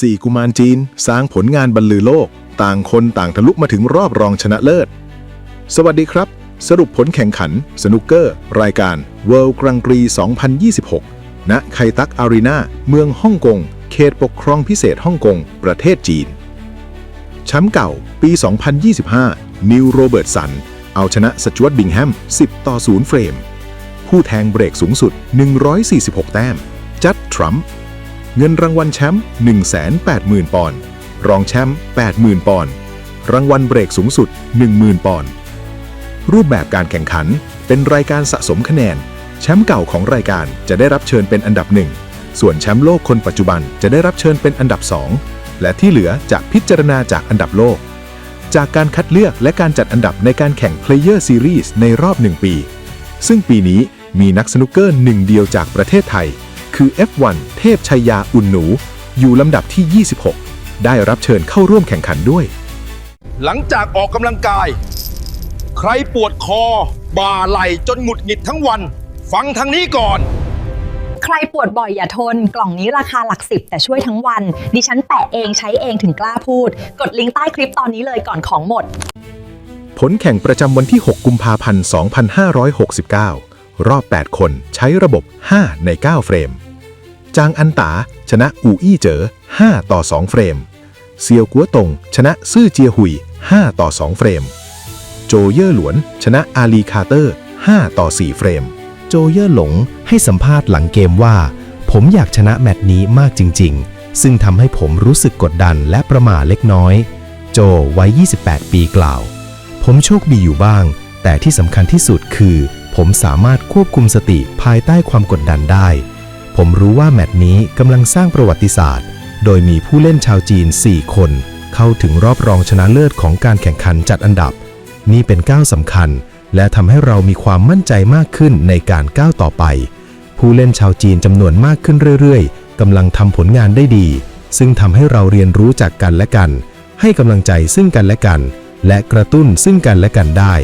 สี่กุมารจีน สร้างผลงานบรรลือโลก ต่างคนต่างทะลุมาถึงรอบรองชนะเลิศ สวัสดีครับ สรุปผลแข่งขัน สนุกเกอร์ รายการ World Grand Prix 2026 ณ ไคตักอารีนาเมืองฮ่องกง เขตปกครองพิเศษฮ่องกง ประเทศจีน แชมป์เก่า ปี 2025 นิวโรเบิร์ตสัน เอาชนะสจวตบิงแฮม 10 ต่อ 0 เฟรม ผู้แทงเบรกสูงสุด 146 แต้ม จัดทรัมป์ เงินรางวัลแชมป์180,000 ปอนด์ รองแชมป์80,000 ปอนด์ รางวัลเบรกสูงสุด 10,000 ปอนด์ รูปแบบการแข่งขันเป็นรายการสะสมคะแนน แชมป์เก่าของรายการจะได้รับเชิญเป็นอันดับหนึ่ง ส่วนแชมป์โลกคนปัจจุบันจะได้รับเชิญเป็นอันดับ2และที่เหลือจะพิจารณาจากอันดับโลก จากการคัดเลือกและการจัดอันดับในการแข่ง Player Series ในรอบ 1 ปี ซึ่งปีนี้มีนักสนุกเกอร์หนึ่งเดียวจากประเทศไทย คือ F1 เทพชัยยาอุ่นหนู อยู่ลำดับที่ 26 ได้รับเชิญเข้าร่วมแข่งขันด้วย หลังจากออกกำลังกาย ใครปวดคอ บ่าไหล่จนหงุดหงิดทั้งวัน ฟังทางนี้ก่อน ใครปวดบ่อยอย่าทน กล่องนี้ราคาหลักสิบแต่ช่วยทั้งวัน ดิฉันแปะเองใช้เองถึงกล้าพูด กดลิงก์ใต้คลิปตอนนี้เลยก่อนของหมด ผลแข่งประจำวันที่ 6 กุมภาพันธ์ 2569 รอบ 8 คนใช้ระบบ 5 ใน 9 เฟรม จางอันตาชนะอูอี้เจ๋อ5ต่อ 2 เฟรม เซียวกัวตง ชนะซื่อเจียหุย 5 ต่อ 2 เฟรม โจเย่อหลวน ชนะอาลีคาร์เตอร์ 5 ต่อ 4 เฟรม โจเย่อหลงให้สัมภาษณ์หลังเกมว่า ผมอยากชนะแมตช์นี้มากจริง ๆ ซึ่งทำให้ผมรู้สึกกดดันและประหม่าเล็กน้อย โจวัย 28 ปีกล่าว ผมโชคดีอยู่บ้าง แต่ที่สำคัญที่สุดคือ ผมสามารถควบคุมสติภายใต้ความกดดันได้ ผมรู้ว่าแมตช์นี้กำลังสร้างประวัติศาสตร์ โดยมีผู้เล่นชาวจีน 4 คน เข้าถึงรอบรองชนะเลิศของการแข่งขันจัดอันดับ นี่เป็นก้าวสำคัญ และทำให้เรามีความมั่นใจมากขึ้นในการก้าวต่อไป ผู้เล่นชาวจีนจำนวนมากขึ้นเรื่อยๆกำลังทำผลงานได้ดี ซึ่งทำให้เราเรียนรู้จากกันและกัน ให้กำลังใจซึ่งกันและกัน และกระตุ้นซึ่งกันและกันได้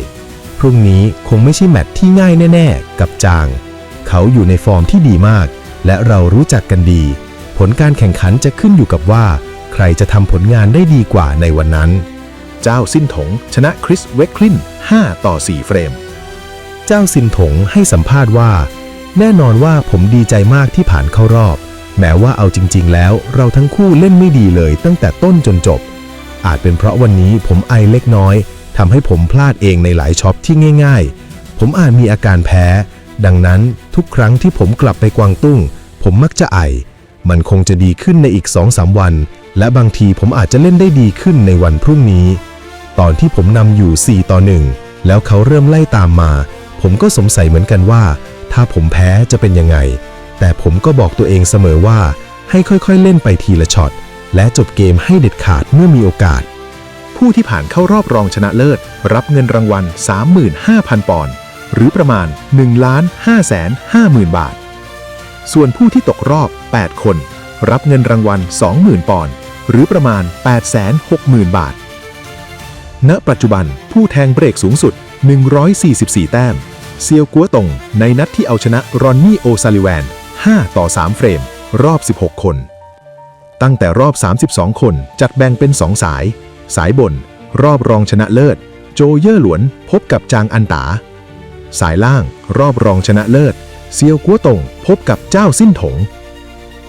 พรุ่งนี้คงไม่ใช่แมตช์ที่ง่ายแน่ ๆ กับจาง เขาอยู่ในฟอร์มที่ดีมาก และเรารู้จักกันดี ผลการแข่งขันจะขึ้นอยู่กับว่า ใครจะทำผลงานได้ดีกว่าในวันนั้น เจ้าสิ้นถงชนะคริสเวคลิน 5 ต่อ 4 เฟรม เจ้าซินถงให้สัมภาษณ์ว่า แน่นอนว่าผมดีใจมากที่ผ่านเข้ารอบ แม้ว่าเอาจริง ๆ แล้วเราทั้งคู่เล่นไม่ดีเลยตั้งแต่ต้นจนจบ อาจเป็นเพราะวันนี้ผมไอเล็กน้อยทำให้ผมพลาดเองในหลายช็อปที่ง่าย ๆ ผมอาจมีอาการแพ้ ดังนั้นทุกครั้งที่ผมกลับไปกวางตุ้ง ผมมักจะไอ มันคงจะดีขึ้นในอีก2-3วัน และบางทีผมอาจจะเล่นได้ดีขึ้นในวันพรุ่งนี้ ตอนที่ผมนำอยู่ 4 ต่อ1แล้วเขาเริ่มไล่ตามมา ผมก็สงสัยเหมือนกันว่า ถ้าผมแพ้จะเป็นยังไง แต่ผมก็บอกตัวเองเสมอว่า ให้ค่อยๆเล่นไปทีละช็อตและจบเกมให้เด็ดขาดเมื่อมีโอกาส ผู้ที่ผ่านเข้ารอบรองชนะเลิศ รับเงินรางวัล 35,000 ปอนด์ หรือประมาณ1ล้าน5แสน50,000 บาท ส่วนผู้ที่ตกรอบ 8 คน รับเงินรางวัล 20,000 ปอนด์หรือประมาณ8แสน60,000 บาท ณ ปัจจุบันผู้แทงเบรกสูงสุด 144 แต้ม เซียวกัวตงในนัดที่เอาชนะรอนนี่โอซาลิแวน 5 ต่อ 3 เฟรม รอบ 16 คน ตั้งแต่รอบ 32 คนจัดแบ่งเป็น 2 สาย สายบน รอบรองชนะเลิศ โจเย่อหลวนพบกับจางอันตา สายล่างรอบรองชนะเลิศ เซียวกัวตงพบกับเจ้าสิ้นถง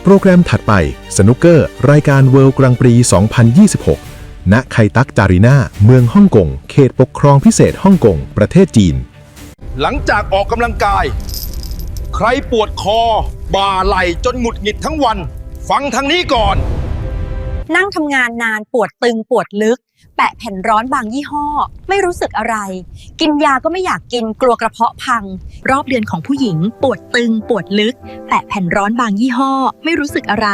โปรแกรมถัดไปสนุกเกอร์ รายการเวิลด์กรังปรี 2026 ณ ไคตักจารีนาเมืองฮ่องกง เขตปกครองพิเศษฮ่องกง ประเทศจีน หลังจากออกกำลังกาย ใครปวดคอ บ่าไหล่จนหงุดหงิดทั้งวัน ฟังทางนี้ก่อน นั่งทำงานนานปวดตึงปวดลึก แปะแผ่นร้อนบางยี่ห้อ ไม่รู้สึกอะไร กินยาก็ไม่อยากกินกลัวกระเพาะพัง รอบเดือนของผู้หญิง ปวดตึงปวดลึก แปะแผ่นร้อนบางยี่ห้อ ไม่รู้สึกอะไร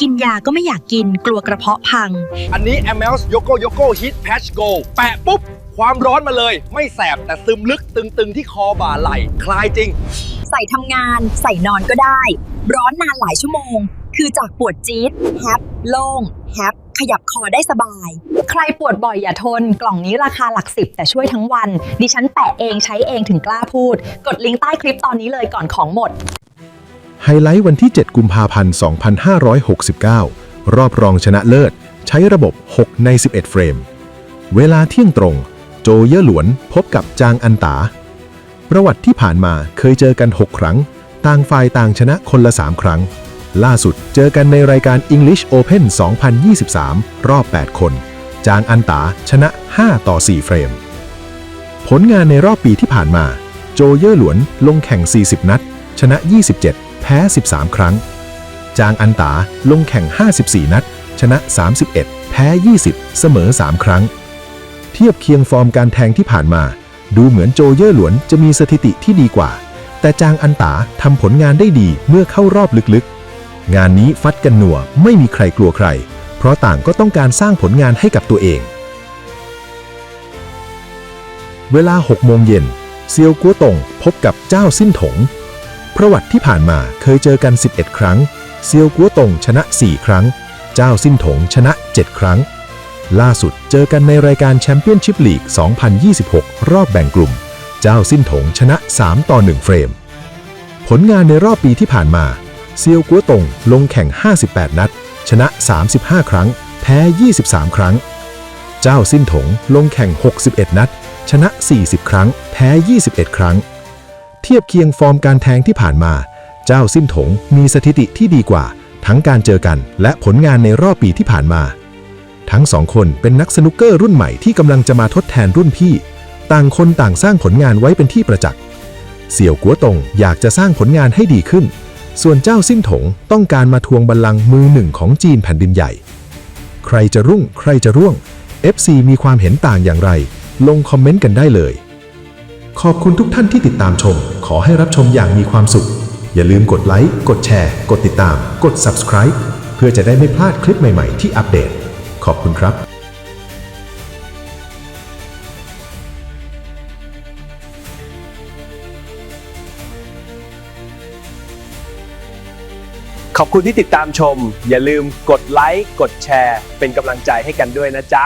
กินยาก็ไม่อยากกินกลัวกระเพาะพัง อันนี้ m l s Yoko Yoko Heat Patch Go แปะปุ๊บ ความร้อนมาเลย ไม่แสบแต่ซึมลึกตึงๆที่คอบ่าไหล่คลายจริง ใส่ทำงาน ใส่นอนก็ได้ ร้อนนานหลายชั่วโมง คือจากปวดจี๊ดแฮปโล่งแฮปขยับคอได้สบาย ใครปวดบ่อยอย่าทน กล่องนี้ราคาหลักสิบแต่ช่วยทั้งวัน ดิฉันแปะเองใช้เองถึงกล้าพูด กดลิงก์ใต้คลิปตอนนี้เลยก่อนของหมด ไฮไลท์วันที่ 7 กุมภาพันธ์ 2569 รอบรองชนะเลิศ ใช้ระบบ 6 ใน 11 เฟรม เวลาเที่ยงตรง โจเย่อหลวนพบกับจางอันตา ประวัติที่ผ่านมาเคยเจอกัน 6 ครั้ง ต่างฝ่ายต่างชนะคนละ 3 ครั้ง ล่าสุดเจอกันในรายการ English Open 2023 รอบ 8 คน จางอันตาชนะ 5 ต่อ 4 เฟรม ผลงานในรอบปีที่ผ่านมา โจเย่อหลวนลงแข่ง 40 นัด ชนะ 27 แพ้ 13 ครั้ง จางอันตาลงแข่ง 54 นัด ชนะ 31 แพ้ 20 เสมอ 3 ครั้ง เทียบเคียงฟอร์มการแทงที่ผ่านมา ดูเหมือนโจเย่อหลวนจะมีสถิติที่ดีกว่า แต่จางอันตาทำผลงานได้ดีเมื่อเข้ารอบลึกๆ งานนี้ฟัดกันหนัวไม่มีใครกลัวใคร เพราะต่างก็ต้องการสร้างผลงานให้กับตัวเอง เวลา6โมงเย็นเซียวกัวตงพบกับเจ้าสิ้นถง ประวัติที่ผ่านมาเคยเจอกัน 11 ครั้ง เซียวกัวตงชนะ 4 ครั้ง เจ้าสิ้นถงชนะ 7 ครั้ง ล่าสุดเจอกันในรายการแชมเปี้ยนชิพลีก 2026 รอบแบ่งกลุ่ม เจ้าสิ้นถงชนะ 3 ต่อ 1 เฟรม ผลงานในรอบปีที่ผ่านมา เซียวกัวตงลงแข่ง 58 นัด ชนะ 35 ครั้ง แพ้ 23 ครั้ง เจ้าสิ้นถงลงแข่ง 61 นัด ชนะ 40 ครั้ง แพ้ 21 ครั้ง เทียบเคียงฟอร์มการแทงที่ผ่านมา เจ้าสิ้นถงมีสถิติที่ดีกว่า ทั้งการเจอกันและผลงานในรอบปีที่ผ่านมา ทั้งสองคนเป็นนักสนุกเกอร์รุ่นใหม่ที่กำลังจะมาทดแทนรุ่นพี่ ต่างคนต่างสร้างผลงานไว้เป็นที่ประจักษ์เสี่ยวกัวตงอยากจะสร้างผลงานให้ดีขึ้น ส่วนเจ้าสิ้นถงต้องการมาทวงบัลลังก์มือหนึ่งของจีนแผ่นดินใหญ่ ใครจะรุ่งใครจะร่วง FC มีความเห็นต่างอย่างไร ลงคอมเมนต์กันได้เลย ขอบคุณทุกท่านที่ติดตามชม ขอให้รับชมอย่างมีความสุข อย่าลืมกดไลค์ กดแชร์ กดติดตาม กด subscribe เพื่อจะได้ไม่พลาดคลิปใหม่ ๆ ที่อัปเดต ขอบคุณครับ ขอบคุณที่ติดตามชม อย่าลืมกดไลค์กดแชร์ เป็นกำลังใจให้กันด้วยนะจ๊ะ